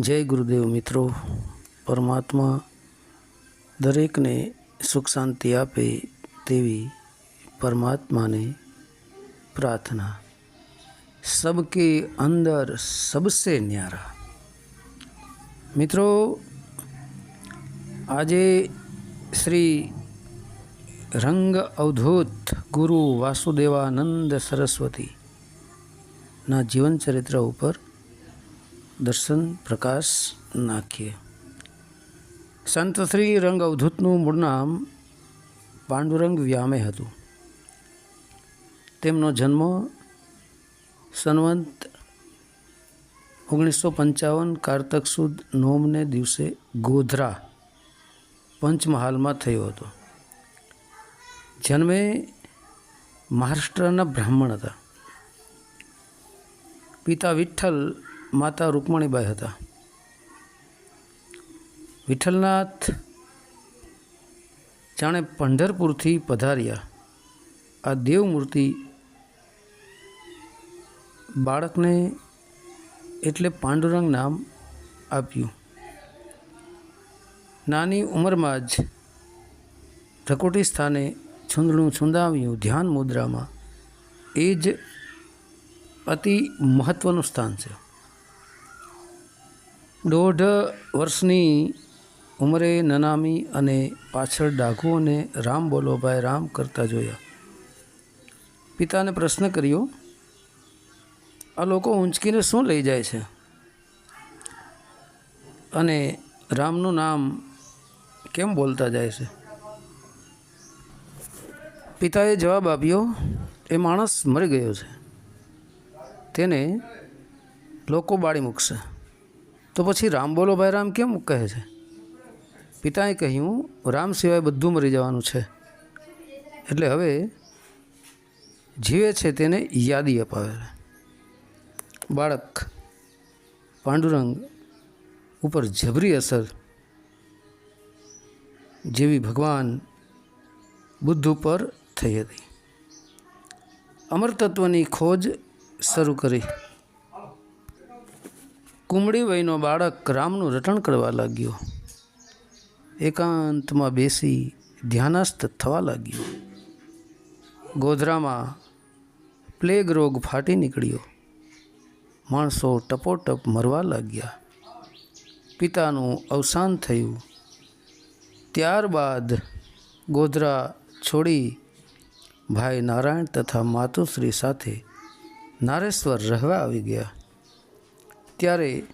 જય ગુરુદેવ મિત્રો. પરમાત્મા દરેકને સુખ શાંતિ આપે તેવી પરમાત્માને પ્રાર્થના. સબકે અંદર સબસે ન્યારા. મિત્રો, આજે શ્રી રંગ અવધૂત ગુરુ વાસુદેવાનંદ સરસ્વતીના જીવનચરિત્ર ઉપર દર્શન, પ્રકાશ, નાખીએ. સંત શ્રી રંગ અવધૂતનું મૂળ નામ પાંડુરંગ વ્યામે હતું. તેમનો જન્મ સનવંત ઓગણીસો પંચાવન કારતક સુદ નોમને દિવસે ગોધરા પંચમહાલમાં થયો હતો. જન્મે મહારાષ્ટ્રના બ્રાહ્મણ હતા. પિતા વિઠ્ઠલ માતા રૂકમણીબાઈ હતા. વિઠ્ઠલનાથ જાણે પંઢરપુરથી પધાર્યા. આ દેવમૂર્તિ બાળકને એટલે પાંડુરંગ નામ આપ્યું. નાની ઉંમરમાં જ રકોટી સ્થાને છૂંદણું છૂંદાવ્યું ધ્યાન મુદ્રામાં. એ જ અતિ મહત્ત્વનું સ્થાન છે. દોઢ વર્ષની ઉંમરે નનામી અને પાછળ ડાઘુઓને રામ બોલો, ભાઈ, રામ કરતા જોયા. પિતાને પ્રશ્ન કર્યો, આ લોકો ઊંચકીને શું લઈ જાય છે? અને રામનું નામ કેમ બોલતા જાય છે? પિતાએ જવાબ આપ્યો, એ માણસ મરી ગયો છે. તેને લોકો બાળી મૂકશે. તો પછી રામ બોલો, ભાઈ રામ કેમ કહે છે? પિતાએ કહ્યું, રામ સિવાય બધું મરી જવાનું છે. એટલે હવે જીવે છે તેને યાદી અપાવે બાળક પાંડુરંગ ઉપર જબરી અસર જેવી ભગવાન બુદ્ધ ઉપર થઈ હતી. અમર તત્વની ખોજ શરૂ કરી. કુમળી વયનો બાળક રામનું રટણ કરવા લાગ્યો. એકાંતમાં બેસી ધ્યાનસ્થ થવા લાગ્યો. ગોધરામાં પ્લેગ રોગ ફાટી નીકળ્યો. માણસો ટપોટપ મરવા લાગ્યા. પિતાનું અવસાન થયું. ત્યારબાદ ગોધરા છોડી ભાઈ નારાયણ તથા માતુશ્રી સાથે નારેશ્વર રહેવા આવી ગયા. ત્યારે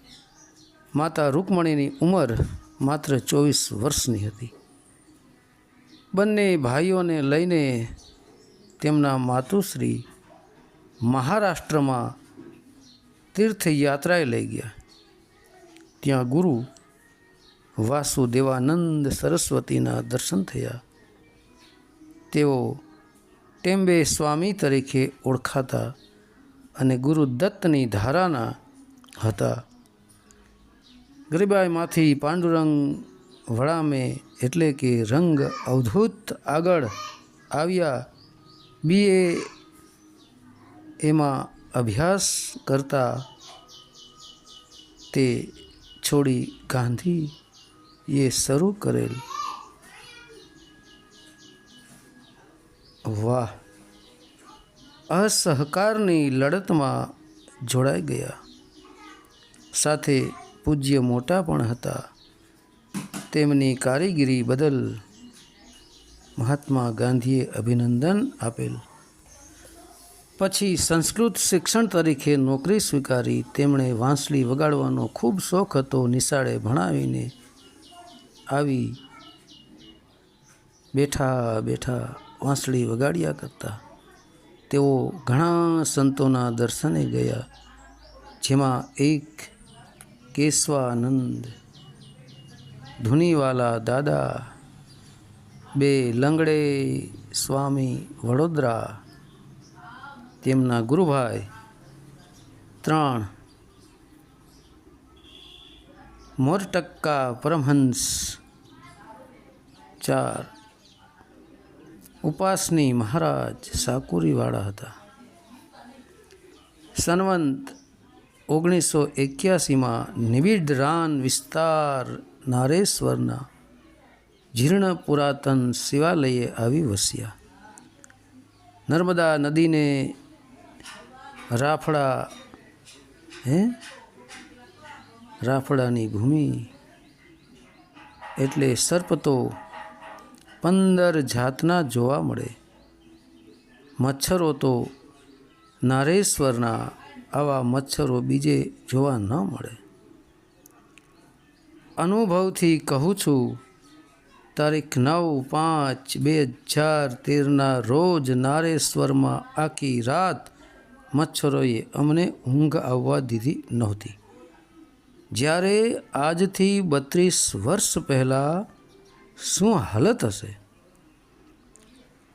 માતા રૂકમણીની ઉંમર માત્ર ચોવીસ વર્ષની હતી. બંને ભાઈઓને લઈને તેમના માતુશ્રી મહારાષ્ટ્રમાં તીર્થયાત્રાએ લઈ ગયા. ત્યાં ગુરુ વાસુદેવાનંદ સરસ્વતીના દર્શન થયા. તેઓ ટેમ્બે સ્વામી તરીકે ઓળખાતા અને ગુરુદત્તની ધારાના હતા. ગરીબાઈમાંથી પાંડુરંગ વડામે એટલે કે રંગ અવધૂત આગળ આવ્યા. બીએ એમાં અભ્યાસ કરતા તે છોડી ગાંધી એ શરૂ કરેલ. વાહ! અસહકારની લડતમાં જોડાઈ ગયા. સાથે પૂજ્ય મોટા પણ હતા. તેમની કારીગીરી બદલ મહાત્મા ગાંધીએ અભિનંદન આપેલ. પછી સંસ્કૃત શિક્ષણ તરીકે નોકરી સ્વીકારી. તેમણે વાંસળી વગાડવાનો ખૂબ શોખ હતો. નિશાળે ભણાવીને આવી બેઠા બેઠા વાંસળી વગાડ્યા કરતા. તેઓ ઘણા સંતોના દર્શને ગયા, જેમાં એક કેશવાનંદ, ધુનીવાલા દાદા, બે લંગડે સ્વામી વડોદરા, તેમના ગુરુભાઈ, ત્રણ મોરટક્કા પરમહંસ, ચાર ઉપાસની મહારાજ સાકુરીવાળા હતા. સનવંત ઓગણીસો એક્યાસીમાં નિવિડરાન વિસ્તાર નારેશ્વરના જીર્ણ પુરાતન શિવાલયે આવી વસ્યા. નર્મદા નદીને રાફડા, હે? રાફડાની ભૂમિ એટલે સર્પ તો પંદર જાતના જોવા મળે. મચ્છરો તો નારેશ્વરના આવા મચ્છરો બીજે જોવા ન મળે. અનુભવથી કહું છું, તારીખ નવ પાંચ બે હજાર તેરના રોજ નારેશ્વરમાં આખી રાત મચ્છરોએ અમને ઊંઘ આવવા દીધી નહોતી. જ્યારે આજથી બત્રીસ વર્ષ પહેલાં શું હાલત હશે?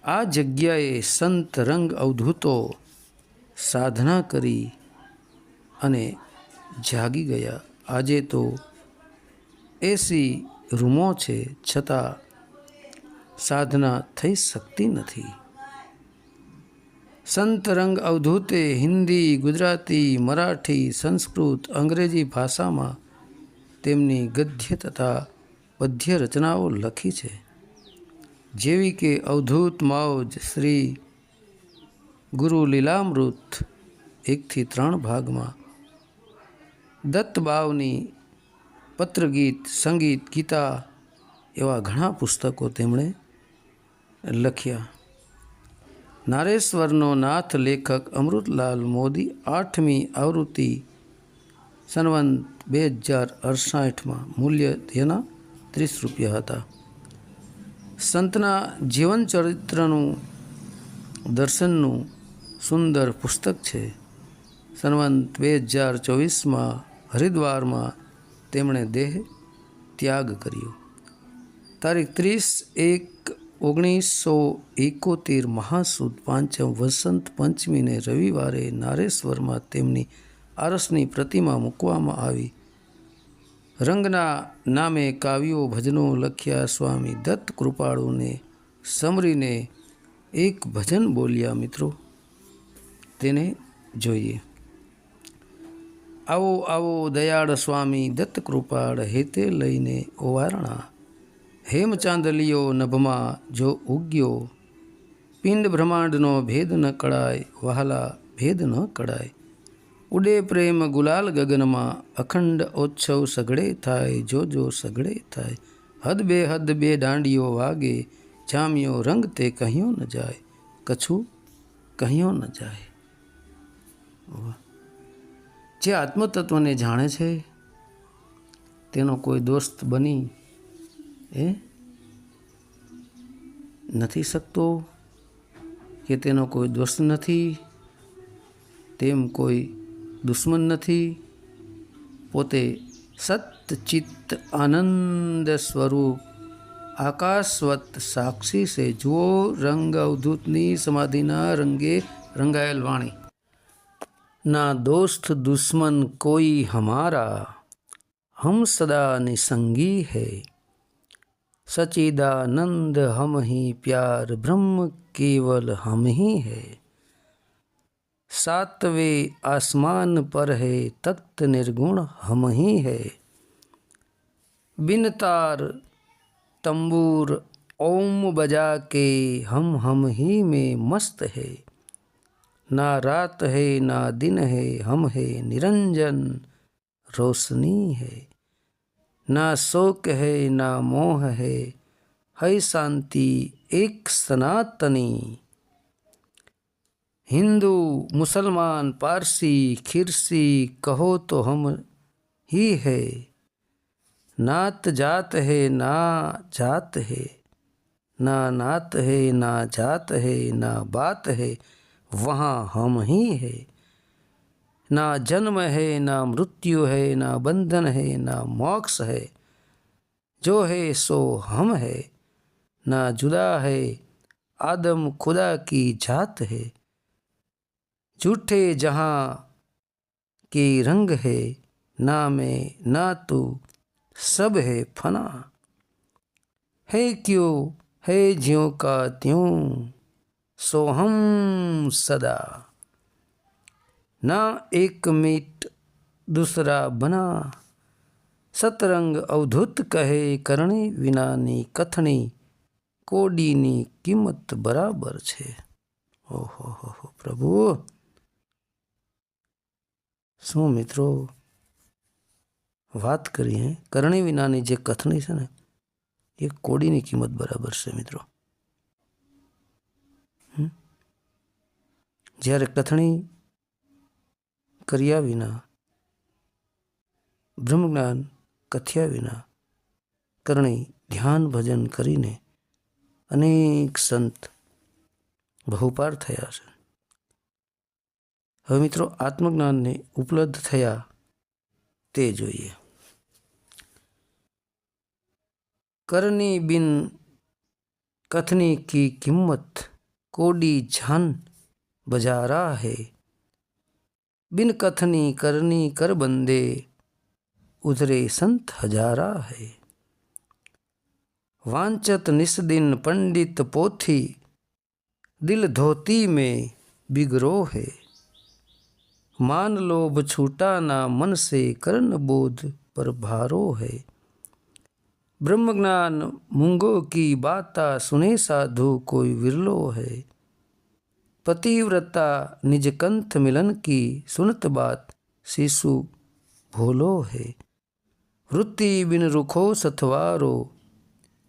આ જગ્યાએ સંત રંગ અવધૂતો સાધના કરી અને જાગી ગયા. આજે તો એસી રૂમો છે, છતાં સાધના થઈ શકતી નથી. સંત રંગ અવધૂતે હિન્દી, ગુજરાતી, મરાઠી, સંસ્કૃત, અંગ્રેજી ભાષામાં તેમની ગદ્ય તથા પદ્ય રચનાઓ લખી છે. જેવી કે અવધૂત માવજ શ્રી ગુરુ લીલામૃત એકથી ત્રણ ભાગમાં દત્તબાવની પત્રગીત, સંગીત, ગીતા એવા ઘણા પુસ્તકો તેમણે લખ્યા. નારેશ્વરનો નાથ લેખક અમૃતલાલ મોદી આઠમી આવૃત્તિ સનવંત બે હજાર અડસાઠમાં મૂલ્ય તેના ત્રીસ રૂપિયા હતા. સંતના જીવન ચરિત્રનું દર્શનનું સુંદર પુસ્તક છે. સનવંત બે હજાર ચોવીસમાં હરિદ્વારમાં તેમણે દેહ ત્યાગ કર્યો. તારીખ ત્રીસ એક ઓગણીસો એકોતેર મહાસુદ પાંચમ વસંત પંચમીને રવિવારે નારેશ્વરમાં તેમની આરસની પ્રતિમા મૂકવામાં આવી. રંગના નામે કાવ્યો, ભજનો લખ્યા સ્વામી દત્ત કૃપાળુને સમરીને એક ભજન બોલ્યા મિત્રો. તેને જોઈએ. આવો આવો દયાળ સ્વામી દત્ત કૃપાળ હેતે લઈને ઓવારણા. હેમચાંદલિયો નભમાં જો ઉગ્યો, પિંડ બ્રહ્માંડનો ભેદ ન કળાય, વહાલા ભેદ ન કળાય. ઉડે પ્રેમ ગુલાલ ગગનમાં, અખંડ ઓત્સવ સગડે થાય જોજો સગડે થાય. હદ બે હદ બે દાંડીઓ વાગે, જામ્યો રંગ તે કહ્યો ન જાય, કછું કહ્યો ન જાય. વાહ જે આત્મતત્વને જાણે છે, તેનો કોઈ દોસ્ત બની, એ નથી શકતો કે તેનો કોઈ દોસ્ત નથી, તેમ કોઈ દુશ્મન નથી, પોતે સતચિત્ત આનંદ સ્વરૂપ આકાશવત સાક્ષી છે. જુઓ રંગ અવધૂતની સમાધિના રંગે રંગાયેલ વાણી. ना दोस्त दुश्मन कोई हमारा, हम सदा निसंगी है। सचिदानंद हम ही प्यार ब्रह्म केवल हम ही है। सातवें आसमान पर है तख्त निर्गुण हम ही है। बिन तार, तंबूर, ओम बजा के हम हम ही में मस्त है। ना रात है, ना दिन है, हम है, निरंजन, रोशनी है। ना शोक है, ना मोह है है शांति, एक सनातनी। हिंदू, मुसलमान, पारसी, खिरसी, कहो तो हम ही है। नात जात है, ना जात है। ना नात है, ना जात है, ना बात है वहाँ हम ही है। ना जन्म है, ना मृत्यु है, ना बंधन है, ना मोक्ष है। जो है सो हम है। ना जुदा है, आदम खुदा की जात है। झूठे जहाँ के रंग है, ना मैं, ना तू, सब है फना। है क्यों? है ज्यों का त्यों। સોહમ સદા. ના એક મીટ દૂસરા બના. સતરંગ અવધૂત કહે કરણી વિનાની કથણી. કોડીની કિંમત બરાબર છે. ઓહો, હો પ્રભુ. શું મિત્રો? વાત કરીએ. કરણી વિનાની જે કથણી છે ને, એ કોડીની કિંમત બરાબર છે મિત્રો. જ્યારે કથણી કર્યા વિના, બ્રહ્મજ્ઞાન કથ્યા વિના કરણી ધ્યાન ભજન કરીને અનેક સંત બહુપાર થયા છે. હવે મિત્રો, આત્મજ્ઞાનને ઉપલબ્ધ થયા તે જોઈએ. કરની બિન કથની કી કિંમત કોડી જાન बजारा है। बिन कथनी करनी कर बंदे उधरे संत हजारा है। वांचत निस्दिन पंडित पोथी, दिल धोती में बिगरो है। मान लोभ छूटा ना मन से कर्ण बोध पर भारो है। ब्रह्म ज्ञान मूंगो की बाता सुने साधु कोई विरलो है। पतिव्रता निज कंथ मिलन की सुनत बात शिशु भोलो है। वृत्ति बिन रुखो सथवारो,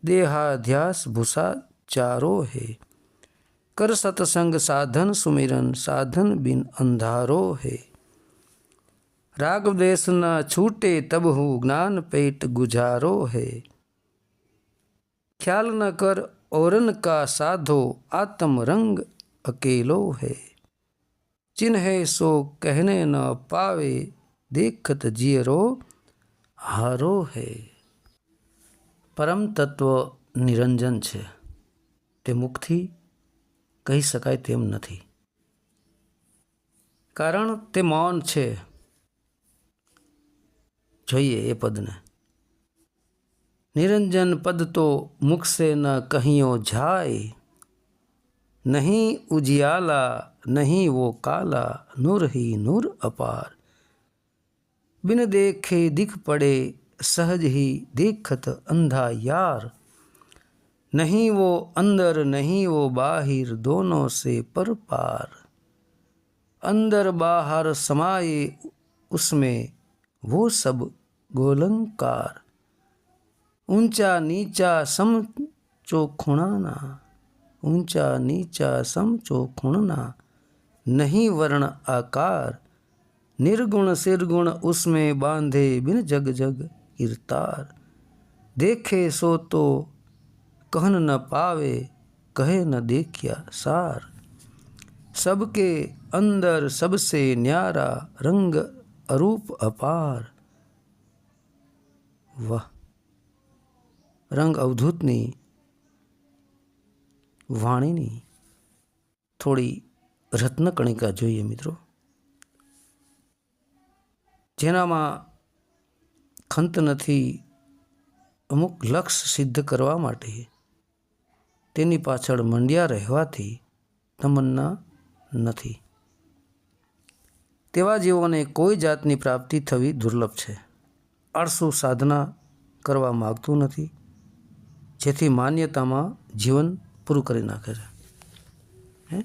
देहाध्यास भूषा चारो है। कर सतसंग साधन सुमिरन, साधन बिन अंधारो है। राग देश न छूटे तब हूँ ज्ञान पेट गुजारो है। ख्याल न कर औरन का साधो आत्म रंग अकेलो है चिन्ह सो कहने न पावे देखत जियरो हारो है પરમ તત્વ નિરંજન છે તે મુખથી કહી શકાય તેમ નથી કારણ તે મૌન છે જોઈએ એ પદને નિરંજન પદ તો મુખ સે ન કહિયો જાય नहीं उजियाला, नहीं वो काला, नूर ही नूर अपार। बिन देखे दिख पड़े, सहज ही देखत अंधा यार। नहीं वो अंदर, नहीं वो बाहिर, दोनों से पर पार। अंदर बाहर समाये, उसमें वो सब गोलंकार। ऊँचा नीचा सम चोखुणाना ऊँचा नीचा सम खुणना नहीं वर्ण आकार, निर्गुण सिरगुण उसमें बांधे बिन जग जग किरतार देखे सो तो कहन न पावे, कहे न देखिया सार। सबके अंदर सबसे न्यारा रंग अरूप अपार। वाह, रंग अवधुतनी વાણીની થોડી રત્નકણિકા જોઈએ મિત્રો. જેનામાં ખંત નથી, અમુક લક્ષ્ય સિદ્ધ કરવા માટે તેની પાછળ મંડ્યા રહેવાથી તમન્ના નથી. તેવા જીવોને કોઈ જાતની પ્રાપ્તિ થવી દુર્લભ છે. આળસુ સાધના કરવા માગતું નથી, જેથી માન્યતામાં જીવન પૂરું કરી નાખે છે. હે?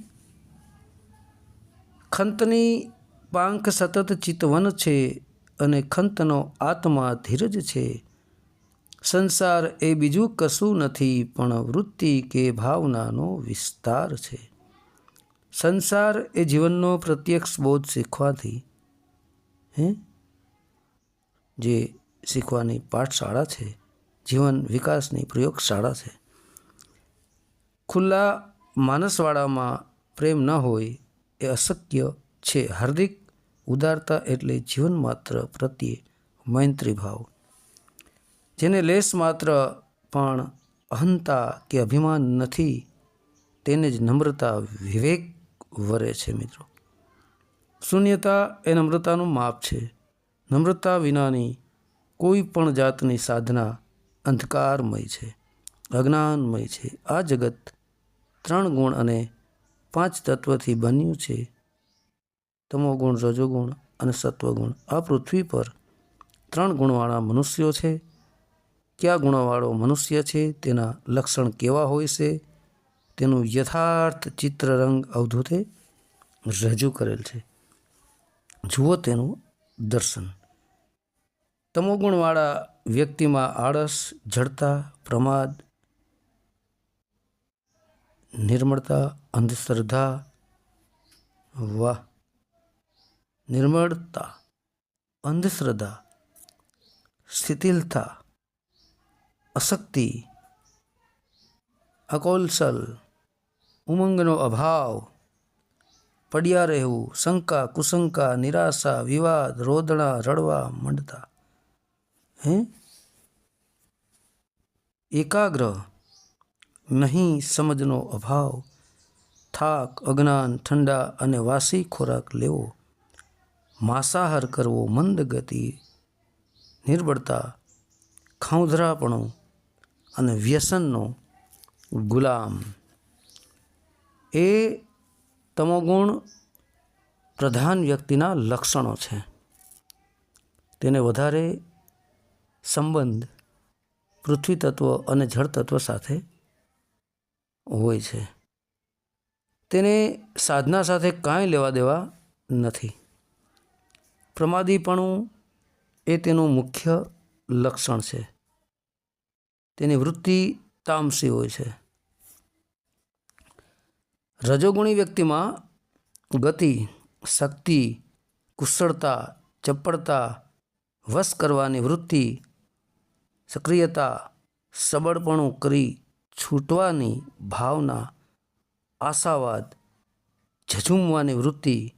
ખંતની પાંખ સતત ચિતવન છે અને ખંતનો આત્મા ધીરજ છે. સંસાર એ બીજું કશું નથી, પણ વૃત્તિ કે ભાવનાનો વિસ્તાર છે. સંસાર એ જીવનનો પ્રત્યક્ષ બોધ શીખવાથી, હે? જે શીખવાની પાઠશાળા છે, જીવન વિકાસની પ્રયોગશાળા છે. ખુલ્લા માનસવાળામાં પ્રેમ ન હોય એ અશક્ય છે. હાર્દિક ઉદારતા એટલે જીવન માત્ર પ્રત્યે મૈત્રીભાવ જેને લેશ માત્ર પણ અહંતા કે અભિમાન નથી, તેને જ નમ્રતા વિવેક વરે છે મિત્રો. શૂન્યતા એ નમ્રતાનું માપ છે. નમ્રતા વિનાની કોઈ પણ જાતની સાધના અંધકારમય છે, અજ્ઞાનમય છે. આ જગત ત્રણ ગુણ અને પાંચ તત્વથી બન્યું છે. તમો ગુણ, રજોગુણ અને સત્વગુણ. આ પૃથ્વી પર ત્રણ ગુણવાળા મનુષ્યો છે. કયા ગુણવાળો મનુષ્ય છે? તેના લક્ષણ કેવા હોય છે? તેનું યથાર્થ ચિત્રરંગ અવધૂતે રજૂ કરેલ છે. જુઓ તેનું દર્શન. તમોગુણવાળા વ્યક્તિમાં આળસ, જડતા, પ્રમાદ નિર્મળતા, અંધશ્રદ્ધા, વાહ. નિર્મળતા, અંધશ્રદ્ધા, શિથિલતા, અશક્તિ, અકૌશલ, ઉમંગનો અભાવ, પડ્યા રહેવું, શંકા, કુશંકા, નિરાશા, વિવાદ, રોદણા, રડવા, મંડતા. હે? એકાગ્ર નહીં સમજનો અભાવ. થાક, અજ્ઞાન, ઠંડા અને વાસી ખોરાક લેવો. માંસાહાર કરવો મંદ ગતિ. નિર્બળતા, ખાઉધરાપણું અને વ્યસનનો ગુલામ. એ તમોગુણ પ્રધાન વ્યક્તિના લક્ષણો છે. તેને વધારે સંબંધ પૃથ્વી તત્વ અને જળ તત્વ સાથે હોય છે. તેને સાધના સાથે કાંઈ લેવા દેવા નથી. પ્રમાદીપણું એ તેનું મુખ્ય લક્ષણ છે. તેની વૃત્તિ તામસી હોય છે. રજોગુણી વ્યક્તિમાં ગતિ, શક્તિ, કુશળતા, ચપળતા, વશ કરવાની વૃત્તિ, સક્રિયતા, સબળપણું કરી છૂટવાની ભાવના, આશાવાદ, ઝઝુમવાની વૃત્તિ,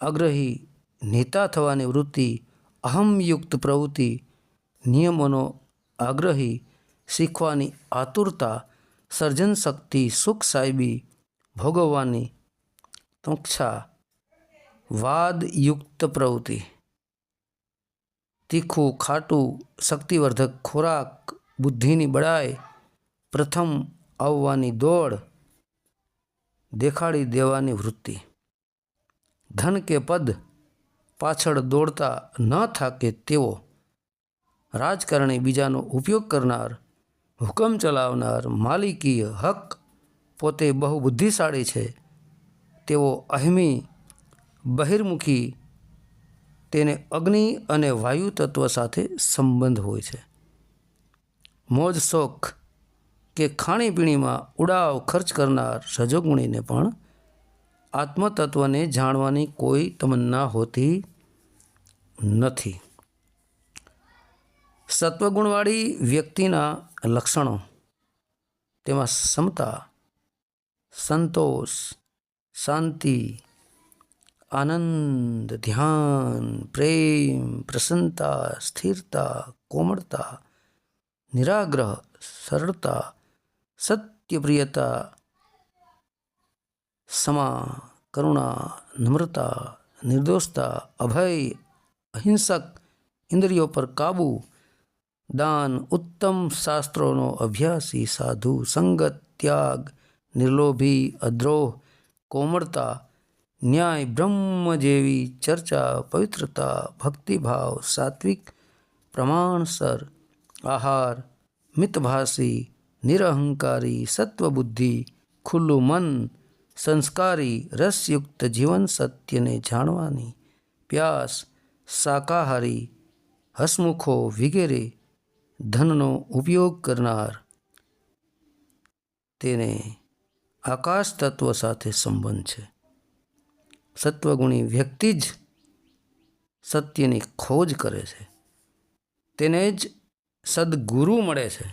આગ્રહી, નેતા થવાની વૃત્તિ, અહમયુક્ત પ્રવૃત્તિ, નિયમોનો આગ્રહી, શીખવાની આતુરતા સર્જન શક્તિ સુખ સાહેબી ભોગવવાની તોક્ષા, વાદયુક્ત પ્રવૃત્તિ. તીખું, ખાટું, શક્તિવર્ધક ખોરાક, બુદ્ધિની બળાઈ પ્રથમ આવવાની દોડ દેખાડી દેવાની વૃત્તિ. ધન કે પદ પાછળ દોડતા ન થાકે તેવો રાજકારણી બીજાનો ઉપયોગ કરનાર, હુકમ ચલાવનાર માલિકીય હક પોતે બહુ બુદ્ધિશાળી છે. તેવો અહેમી બહિર્મુખી, તેને અગ્નિ અને વાયુ તત્વ સાથે સંબંધ હોય છે. મોજ શોખ કે ખાણીપીણીમાં ઉડાવ ખર્ચ કરનાર રજોગુણીને પણ આત્મતત્વને જાણવાની કોઈ તમન્ના હોતી નથી. સત્વગુણવાળી વ્યક્તિના લક્ષણો. તેમાં સમતા, સંતોષ, શાંતિ, આનંદ, ધ્યાન, પ્રેમ, પ્રસન્નતા, સ્થિરતા, કોમળતા, નિરાગ્રહ, સરળતા सत्यप्रियता समा करुणा, नम्रता, निर्दोषता, अभय, अहिंसक, इंद्रियों पर काबू, दान, उत्तम शास्त्रों अभ्यासी, साधु, संगत, त्याग, निर्लोभी, अद्रोह कोमरता न्याय ब्रह्म जेवी चर्चा, पवित्रता, भक्तिभाव, सात्विक प्रमाणसर आहार, मितभाषी નિરહંકારી સત્વબુદ્ધિ ખુલ્લું મન સંસ્કારી રસયુક્ત જીવન સત્યને જાણવાની પ્યાસ શાકાહારી હસમુખો વગેરે ધનનો ઉપયોગ કરનાર તેને આકાશ તત્વ સાથે સંબંધ છે સત્વગુણી વ્યક્તિ જ સત્યની ખોજ કરે છે તેને જ સદગુરુ મળે છે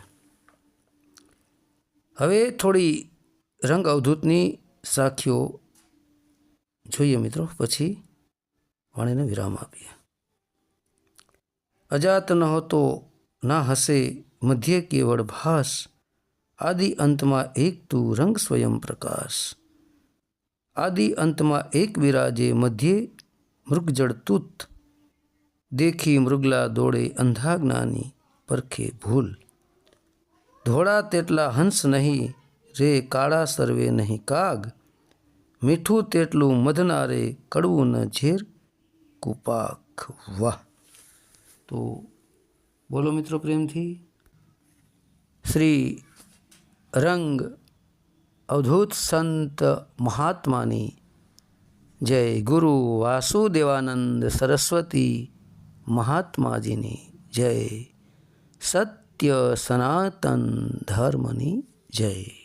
હવે થોડી રંગ અવધૂતની સાખીઓ જોઈએ મિત્રો, પછી વાણીને વિરામ આપીએ. અજાત ન હતો ના હશે મધ્ય કેવળ ભાસ, આદિ અંતમાં એક તું રંગ સ્વયં પ્રકાશ. આદિ અંતમાં એક વિરાજે મધ્યે મૃગજળ તૂત, દેખી મૃગલા દોડે અંધા જ્ઞાની પરખે ભૂલ. ધોળા તેટલા હંસ નહીં, રે કાળા સર્વે નહીં કાગ. મીઠું તેટલું મધનારે કડવું ન ઝેર. કુપાક વાહ. તો બોલો મિત્રો પ્રેમથી. શ્રી રંગ અવધૂત સંત મહાત્માની જય ગુરુ વાસુદેવાનંદ સરસ્વતી મહાત્માજીની જય. સત્ય સનાતન ધર્મની જય.